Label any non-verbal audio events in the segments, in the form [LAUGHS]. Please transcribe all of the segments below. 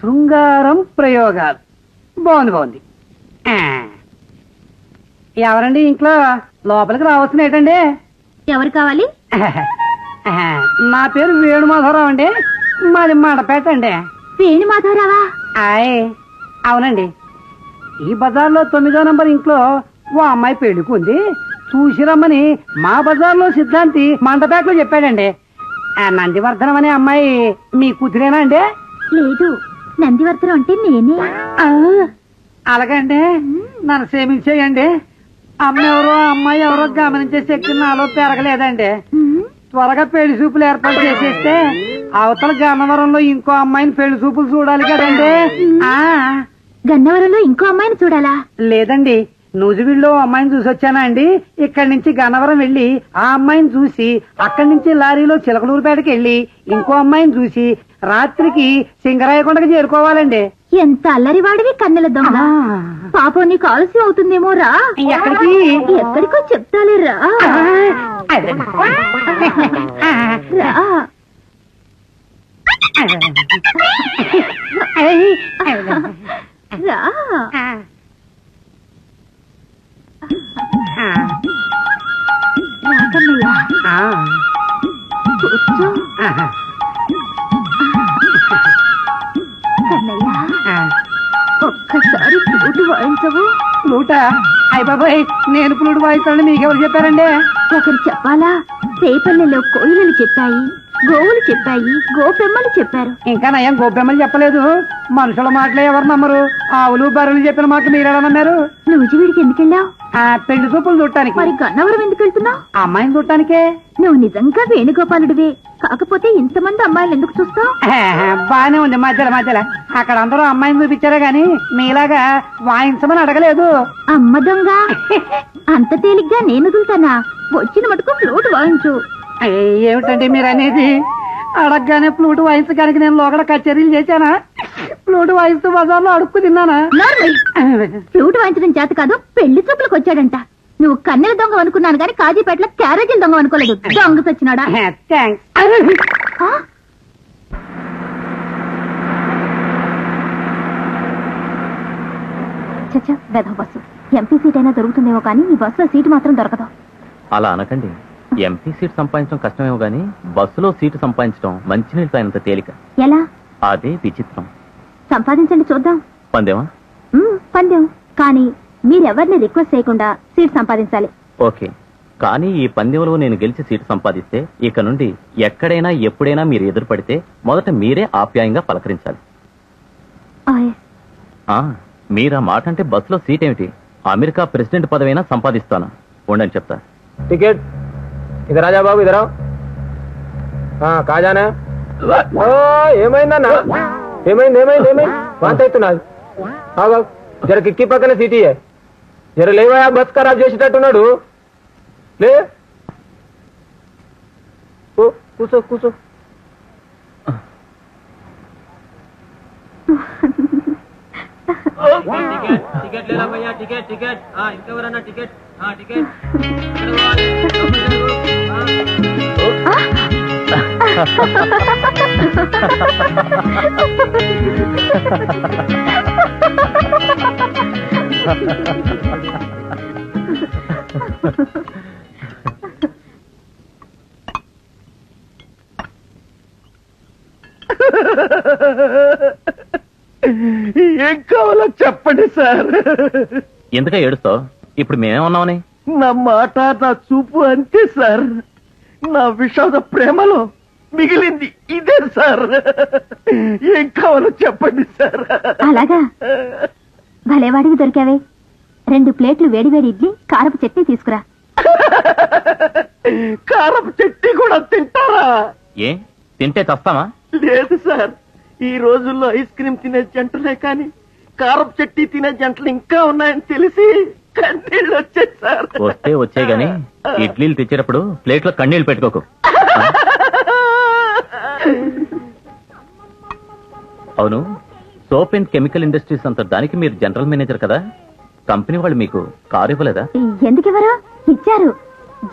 శృంగారం ప్రయోగాలు. బాగుంది బాగుంది. ఎవరండి ఇంట్లో? లోపలికి రావాల్సిన ఏంటండి? ఎవరు కావాలి? నా పేరు వేణుమాధవరావు అండి. మాది మండపేట అండి. వేణు మాధవరావా ఆయ్ అవునండి. ఈ బజార్లో తొమ్మిదో నంబర్ ఇంట్లో ఓ అమ్మాయి పెళ్ళికుంది చూసి రమ్మని మా బజార్లో సిద్ధాంతి మండపేటలో చెప్పాడండి. ఆ నందివర్ధనం అనే అమ్మాయి మీ కూతురేనా అండి? లేదు. నందివర్ధనం అంటే నేనే. అలాగండి. నన్ను క్షమించేయండి. అమ్మ ఎవరో అమ్మాయి ఎవరో గమనించే శక్తి నాలో పెరగలేదండి. త్వరగా పెళ్ళి చూపులు ఏర్పాటు చేసేస్తే అవతల గన్నవరంలో ఇంకో అమ్మాయిని పెళ్ళి చూపులు చూడాలి కదండి. ఆ. గన్నవరంలో ఇంకో అమ్మాయిని చూడాలా? లేదండి. నూజివీడులో అమ్మాయిని చూసి వచ్చానా అండి? ఇక్కడి నుంచి గన్నవరం వెళ్ళి ఆ అమ్మాయిని చూసి అక్కడి నుంచి లారీలో చిలకలూరుపేటకి వెళ్ళి ఇంకో అమ్మాయిని చూసి రాత్రికి సింగరాయకొండకి చేరుకోవాలండి. ఎంత అల్లరివాడివి కన్నెల దొంగ. పాపం నీకు ఆలస్యం అవుతుందేమో రా. ఎక్కడికి? ఎక్కడికో చెప్తాలే. రా. రా. కూర్చో. కన్నయ్య ఒక్కసారి ఫ్లూట్ వాయించవు. ఫ్లూట? అయ్య బాబాయ్ నేను ఫ్లూట్ వాయిస్తానని మీకెవరు చెప్పారండి? ఒకరు చెప్పాలా? రేపల్లెలో కోయిలలు చెప్పాయి. గోవులు చెప్పాయి గోపెమ్మలు చెప్పారు. ఇంకా నయం గొబ్బెమ్మలు చెప్పలేదు. మనుషుల మాటలే ఎవరు నమ్మరు. ఆవులు బర్రెలు చెప్పిన మాట మీరెలా నమ్మారు? నూజివీడికి ఎందుకెళ్ళావు ఆ పెళ్ళి చూపులు చూడటానికి. మరి గన్నవరం ఎందుకు వెళ్తున్నావు? అమ్మాయిని చూడటానికే. నువ్వు నిజంగా వేణుగోపాలుడివే. కాకపోతే ఇంతమంది అమ్మాయిలు ఎందుకు చూస్తావు? బానే ఉంది మధ్యలో మధ్యలో. అక్కడ అందరూ అమ్మాయిని చూపించారే గాని మీలాగా వాయించమని అడగలేదు. అమ్మ దొంగ. అంత తేలిగ్గా నేను వదులుతానా? వచ్చిన మటుకు ఫ్లూట్ వాయించు. ఏమిటండి మీరు అనేది అడగగానే ఫ్లూట్ వాయించడానికి నేను లోగడ కచేరీలు చేశానా? ఫ్లూట్ వాయిస్తూ బజార్లో అడుక్కు తిన్నానా? ఫ్లూట్ వాయించడం చేత కాదు పెళ్ళి చూపులకు వచ్చాడంట. నువ్వు కన్నెల దొంగ అనుకున్నాను గాని కాజీపేటలో క్యారేజీల దొంగ అనుకోలేదు. దొంగ సచ్చినాడా? ఆ? చచ్చా వెధవ బస్సు. ఎంపీ సీట్ అయినా దొరుకుతుందేమో కానీ ఈ బస్సులో సీటు మాత్రం దొరకదు. అలా అనకండి. ఎంపీ సీట్ సంపాదించడం కష్టమేమో గాని బస్సులో సీటు సంపాదించడం మంచినీళ్ళు తగినంత తేలిక. ఎలా? అదే విచిత్రం. సంపాదించండి చూద్దాం. పందేమా? మ్మ్, పందెం. కానీ మీరెవరిని రిక్వెస్ట్ చేయకుండా సీట్ సంపాదించాలి. ఓకే. కానీ ఈ పందెంలో నేను గెలిచి సీటు సంపాదిస్తే ఇక నుండి ఎక్కడైనా ఎప్పుడైనా మీరు ఎదురు పడితే మొదట మీరే ఆప్యాయంగా పలకరించాలి. ఆయ్, ఆ, మీరా మాట అంటే బస్సులో సీట్ ఏమిటి అమెరికా ప్రెసిడెంట్ పదవైనా సంపాదిస్తాను. ఉండని చెప్తా. టికెట్ ఇదరా బాబు ఇదరా? కాజానా? ఓ ఏమైందన్నా? ఏమైంది ఏమైంది ఏమైంది? వాంత అవుతున్నది జర కిక్కి పక్కన సీటీయే జర లేవా బస్ ఖరాబ్ చేసేటట్టున్నాడు? లే. కూసో కూసో. టికెట్ లేదా టికెట్ టికెట్. ఇంకెవరన్నా టికెట్? టికెట్. ఏం కావాలో చెప్పండి సార్. ఎందుక ఏడుస్తావు? ఇప్పుడు మేమేమన్నామని? నా మాట నా చూపు అంతే సార్. నా విషాద ప్రేమలో మిగిలింది ఇదే సార్. ఏం కావాలో చెప్పండి సార్. అలాగా? భలేవాడికి దొరికావే. రెండు ప్లేట్లు వేడివేడి ఇడ్లీ కారపు చట్నీ తీసుకురా. కారపు చెట్టి కూడా తింటారా? ఏ? తింటే చస్తామా లేదు సార్. ఈ రోజుల్లో ఐస్ క్రీమ్ తినే జంటలే కానీ కారపు చెట్టి తినే జంటలు ఇంకా ఉన్నాయని తెలిసి కన్నీళ్ళు వచ్చాయి సార్. వస్తే వచ్చే గాని ఇడ్లీలు తెచ్చేటప్పుడు ప్లేట్లో కన్నీళ్ళు పెట్టుకోకు. అవును సోప్ అండ్ కెమికల్ ఇండస్ట్రీస్ అంత దానికి మీరు జనరల్ మేనేజర్ కదా. కంపెనీ వాళ్ళు మీకు కారు ఇవ్వలేదా? ఎందుకెవరు ఇచ్చారు.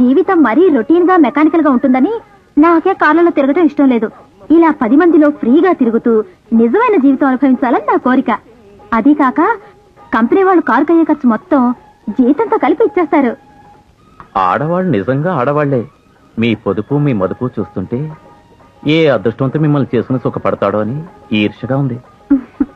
జీవితం మరీ రొటీన్గా మెకానికల్గా ఉంటుందని నాకే కార్లలో తిరగటం ఇష్టం లేదు. ఇలా పది మందిలో ఫ్రీగా తిరుగుతూ నిజమైన జీవితం అనుభవించాలని నా కోరిక. అదీ కాక కంపెనీ వాళ్ళు కారు కయ్యే ఖర్చు మొత్తం జీతంతో కలిపి ఇచ్చేస్తారు. ఆడవాళ్ళు నిజంగా ఆడవాళ్ళే. మీ పొదుపు మీ మదుపు చూస్తుంటే ఏ అదృష్టంతో మిమ్మల్ని చేసుకుని సుఖపడతాడో అని ఈర్షగా ఉంది. [LAUGHS]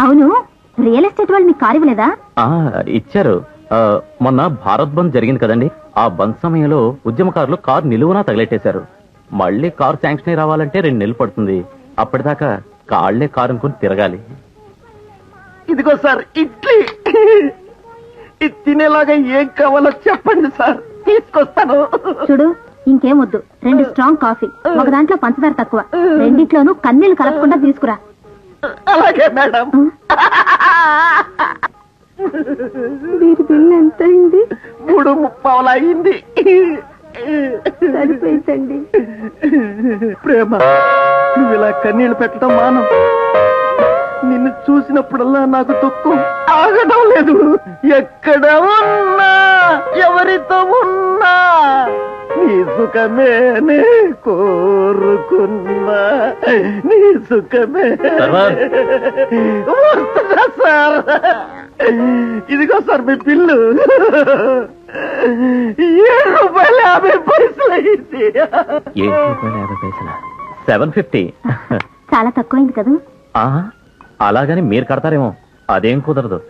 అవును రియల్ ఎస్టేట్ వాళ్ళు మీకు కారు ఇవ్వలేదా? ఆ ఇచ్చారు. ఆ, మొన్న భారత్ బంద్ జరిగింది కదండి. ఆ బంద్ సమయంలో ఉద్యమకారులు కారు నిలువునా తగిలెట్టేశారు. మళ్ళీ కారు శాంక్షన్ అయి రావాలంటే రెండు నెలలు పడుతుంది. అప్పటిదాకా కాళ్ళే కారు అనుకుని తిరగాలి. ఇదిగో సార్ ఇడ్లీ. ఇది తినేలాగా ఏం కావాలో చెప్పండి సార్. తీసుకొస్తాను. చూడు ఇంకేం వద్దు. రెండు స్ట్రాంగ్ కాఫీ. ఒక దాంట్లో పంచదార తక్కువ. రెండిట్లోనూ కన్నీళ్ళు కలపకుండా తీసుకురా. అలాగే మేడం. వీరి బిల్ ఎంత అయింది మూడు ముప్పావల అయింది సరిపోయిందండి. ప్రేమ నువ్వు ఇలా కన్నీళ్ళు పెట్టడం మానం. చూసినప్పుడల్లా నాకు దుఃఖం ఆగడం లేదు. ఎక్కడ ఉన్నా ఎవరితో ఉన్నా నీ సుఖమే నే కోరుకున్నా నీ సుఖమే. వస్తున్నా సార్? ఇదిగో సార్ మీ పిల్లు. ఏడు రూపాయలు యాభై పైసలు అయింది. ఏడు రూపాయల యాభై పైసల? Seven fifty. చాలా తక్కువైంది కదా? అలాగని మీరు కడతారేమో అదేం కుదరదు.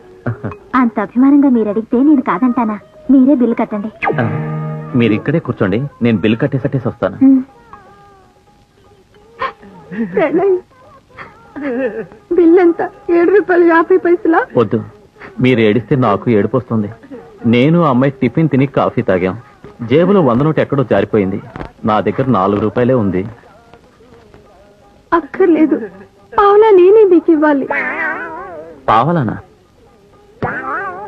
అంత అభిమానంగా మీరు అడిగితే నేను కాదంటానా? మీరే బిల్లు కట్టండి. మీరు ఇక్కడే కూర్చోండి నేను బిల్ కట్టేసట్టేసి వస్తాను. బిల్ ఎంత ఏడు రూపాయలు యాభై పైసలా? వద్దు మీరు ఏడిస్తే నాకు ఏడుపు వస్తుంది. నేను అమ్మాయి టిఫిన్ తిని కాఫీ తాగాం. జేబులో వంద నోటు ఎక్కడో జారిపోయింది. నా దగ్గర నాలుగు రూపాయలే ఉంది. అక్కర్లేదు. పావులా నేనే మీకు ఇవ్వాలి. పావాలనా?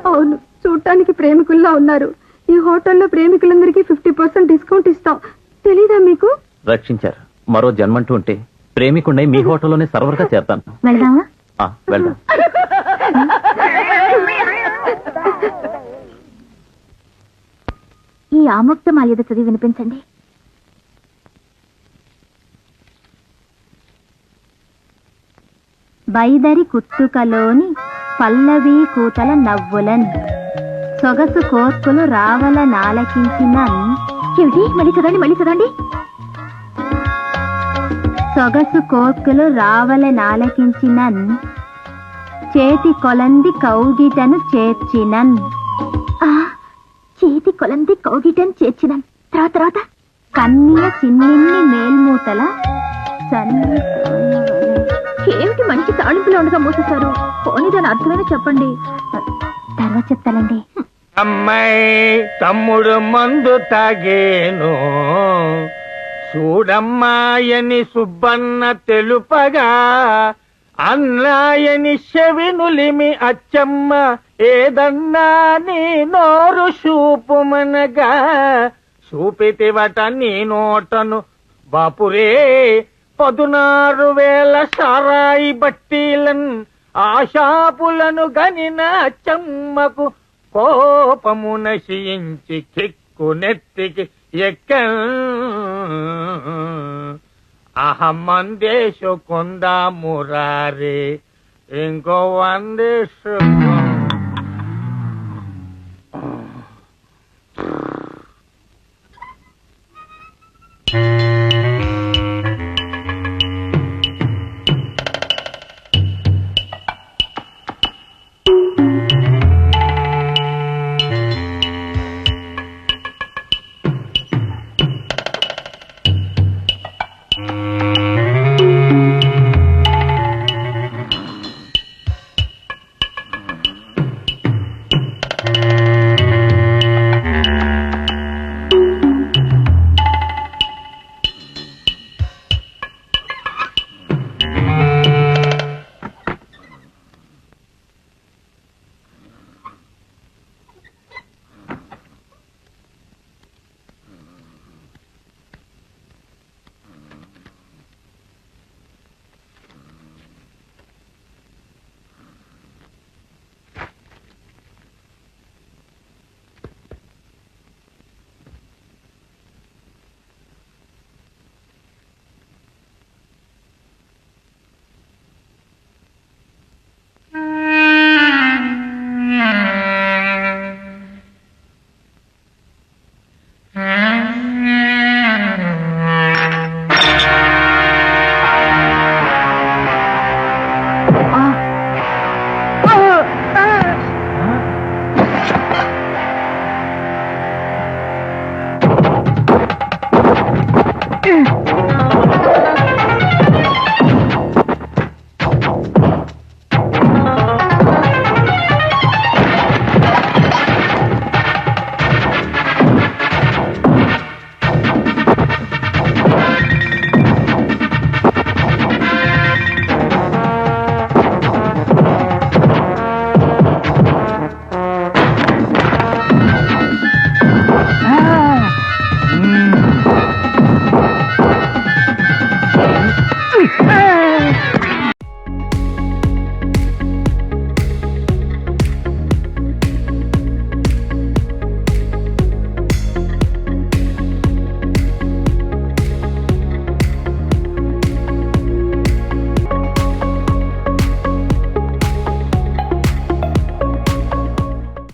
అవును చూడటానికి ప్రేమికుల్లా ఉన్నారు. ఈ హోటల్లో ప్రేమికులందరికీ ఫిఫ్టీ పర్సెంట్ డిస్కౌంట్ ఇస్తాం. తెలీదా మీకు? రక్షించారు. మరో జన్మంటూ ఉంటే ప్రేమికుండై మీ హోటల్లోనే సర్వర్గా చేస్తాను వెళ్దామా? ఆ, వెళ్దాం. ఈ ఆముక్త మాల్యద చదివి వినిపించండి. బైదరి కుత్తుకలోని పల్లవి కూతల నవ్వులన్ సొగసు కోర్కులు రావల నాలకించిన ఏమిటి? మళ్ళీ చదవండి మళ్ళీ చదవండి. సొగసు కోర్కులు రావల నాలకించినన్ చేతి కొలంది కౌగిటను చేర్చినన్. చేతి కొలంది కౌగిటను చేర్చినన్. తర్వాత తర్వాత. కన్నీయ చిన్నిన్ని మేల్మూతల సన్ని ఏమిటి మంచి తాళింపులో ఉండగా మూసేశారు? పోనీ దాని అర్థమైనా చెప్పండి. తర్వాత చెప్తానండి. అమ్మాయి తమ్ముడు మందు తాగేను. చూడమ్మాయని సుబ్బన్న తెలుపగా అన్నాయని చెవినులిమి అచ్చమ్మ ఏదన్నా నీ నోరు చూపుమనగా చూపితివట నీ నోటను బాపురే పదునారు వేల సారాయి బట్టీలన్ ఆశాపులను గనిన చెమ్మకు కోపము నశించి కిక్కు నెత్తికి ఎక్క. అహమ్మందేశు కొందా మురారే ఇంకో వందేశు